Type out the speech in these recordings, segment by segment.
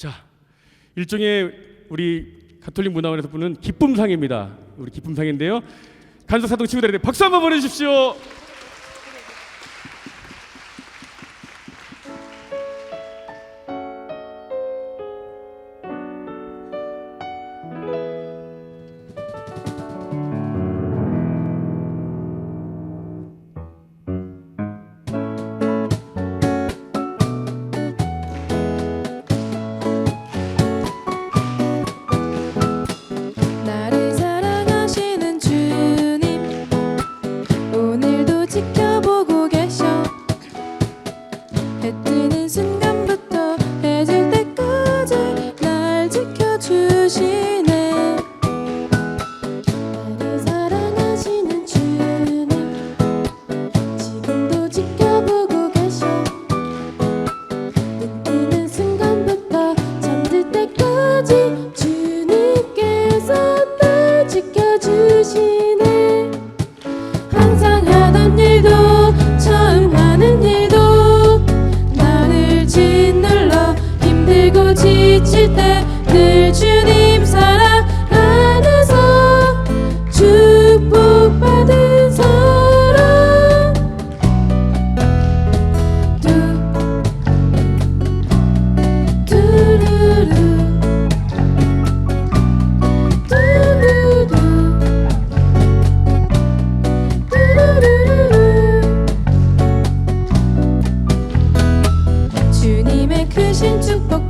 자, 일종의 우리 가톨릭 문화원에서 부르는 기쁨상입니다. 우리 기쁨상인데요. 간석사동 친구들에게 박수 한번 보내주십시오. 지칠 때 늘 주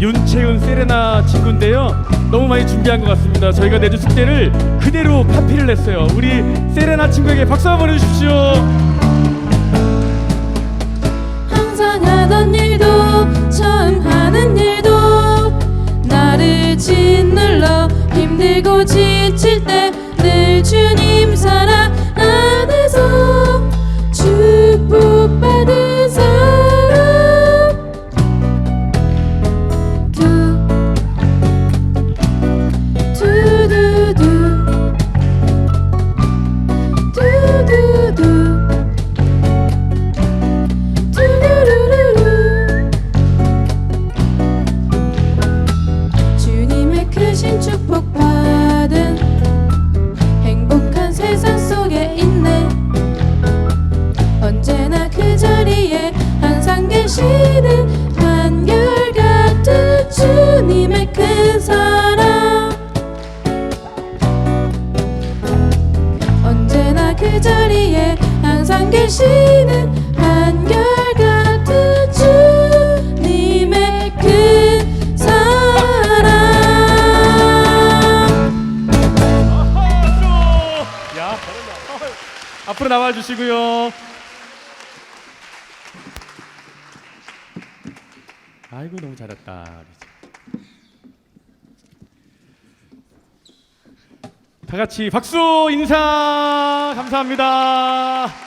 윤채은 세레나 친구인데요. 너무 많이 준비한 것 같습니다. 저희가 내준 숙제를 그대로 카피를 했어요. 우리 세레나 친구에게 박수 한번 보내주십시오. 항상 하던 일도 처음 하는 일도 나를 짓눌러 힘들고 지칠 때 늘 주님 사랑 야, 앞으로 나와 주시고요. 아이고 너무 잘했다. 다 같이 박수 인사 감사합니다.